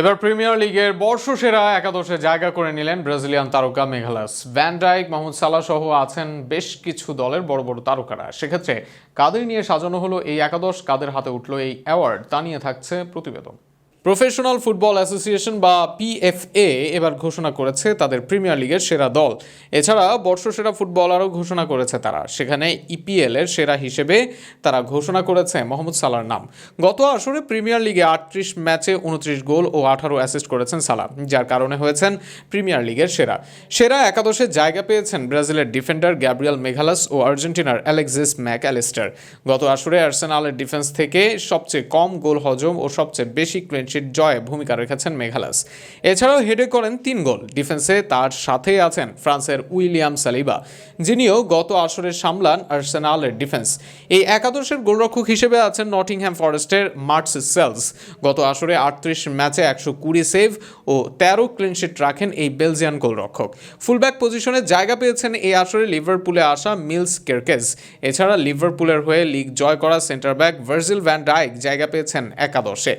এবার প্রিমিয়ার লিগের বর্ষসেরা একাদশে জায়গা করে নিলেন ব্রাজিলিয়ান তারকা মেঘালাস ভ্যানডাইক মাহমুদ সালাহ সহ আছেন বেশ কিছু দলের বড় বড় তারকারা। সেক্ষেত্রে কাদের নিয়ে সাজানো হলো এই একাদশ? কাদের হাতে উঠল এই অ্যাওয়ার্ড? তা নিয়ে থাকছে প্রতিবেদন। প্রফেশনাল ফুটবল অ্যাসোসিয়েশন বা পিএফএ এবার ঘোষণা করেছে তাদের প্রিমিয়ার লিগের সেরা দল। এছাড়া বর্ষসেরা ফুটবলারও ঘোষণা করেছে তারা। সেখানে ইপিএল এর সেরা হিসেবে তারা ঘোষণা করেছে মোহাম্মদ সালার নাম। গত আসরে প্রিমিয়ার লিগে আটত্রিশ ম্যাচে উনত্রিশ গোল ও আঠারো অ্যাসিস্ট করেছেন সালা যার কারণে হয়েছেন প্রিমিয়ার লিগের সেরা। সেরা একাদশে জায়গা পেয়েছেন ব্রাজিলের ডিফেন্ডার গ্যাব্রিয়াল মেঘালাস ও আর্জেন্টিনার অ্যালেক্সিস ম্যাক অ্যালিস্টার গত আসরে আর্সেনালের ডিফেন্স থেকে সবচেয়ে কম গোল হজম ও সবচেয়ে বেশি ক্লিনশিট জয়ে ভূমিকা রেখেছেন মেঘালাস। এছাড়াও হেডে করেন তিন গোল। ডিফেন্সে তার সাথেই আছেন ফ্রান্সের উইলিয়াম সালিবা, যিনিও গত আসরে সামলান আর্সেনালের ডিফেন্স এই একাদশের গোলরক্ষক হিসেবে আছেন নটিংহ্যাম ফরেস্টের মার্টস সেলস। গত আসরে আটত্রিশ ম্যাচে একশো কুড়ি সেভ ও তেরো ক্লিনশিট রাখেন এই বেলজিয়ান গোলরক্ষক। ফুলব্যাক পজিশনে জায়গা পেয়েছেন এই আসরে লিভারপুলে আসা মিলস কেরকেজ। এছাড়া লিভারপুলের হয়ে লিগ জয় করা centre back Virgil van Dijk জায়গা পেয়েছেন একাদশে।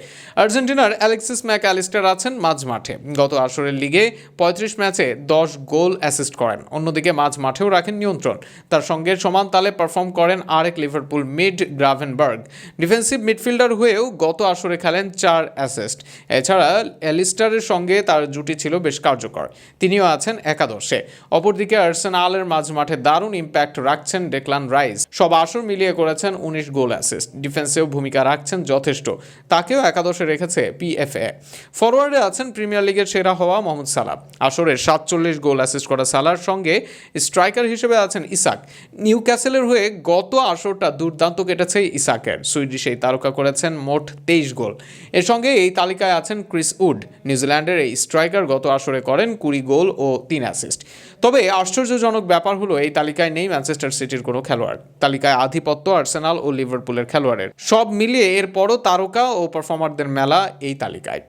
আর্জেন্টিনার অ্যালেক্সিস ম্যাক অ্যালিস্টার আছেন মাঝ মাঠে। গত আসরের লিগে পঁয়ত্রিশ ম্যাচে দশ গোল অ্যাসিস্ট করেন। অন্যদিকে মাঝ মাঠেও রাখেন নিয়ন্ত্রণ। তার সঙ্গে সমান তালে পারফর্ম করেন আরেক Liverpool mid Gravenberch. Defensive midfielder হয়েও গত আসরে খেলেন চার অ্যাসিস্ট। এছাড়া অ্যালিস্টারের সঙ্গে তার জুটি ছিল বেশ কার্যকর। তিনিও আছেন একাদশে। অপরদিকে আর্সেনালের মাঝ মাঠে দারুণ ইম্প্যাক্ট রাখছেন ডেকলান রাইস। সব আসর মিলিয়ে করেছেন উনিশ গোল অ্যাসিস্ট। ডিফেন্সেও ভূমিকা রাখছেন যথেষ্ট। তাকেও একাদশে রেখেছে পিএফএ। ফরওয়ার্ডে আছেন প্রিমিয়ার লিগের সেরা হওয়া মোহাম্মদ সালাহ। আসরের সাতচল্লিশ গোল অ্যাসিস্ট করা সালার সঙ্গে স্ট্রাইকার হিসেবে আছেন ইসাক। নিউ ক্যাসেলের হয়ে গত আসরটা দুর্দান্ত কেটেছে ইসাকের। সুইডিশ এই তারকা করেছেন মোট তেইশ গোল। এর সঙ্গে এই তালিকায় আছেন ক্রিস উড। নিউজিল্যান্ডের এই স্ট্রাইকার গত আসরে করেন কুড়ি গোল ও তিন অ্যাসিস্ট তবে আশ্চর্যজনক ব্যাপার হলো, এই তালিকায় নেই ম্যানচেস্টার সিটির কোনো খেলোয়াড়। তালিকায় আধিপত্য আর্সেনাল ও লিভারপুলের খেলোয়াড়ের। সব মিলিয়ে এরপরও তারকা ও পারফর্মারদের মেলা এই তালিকায়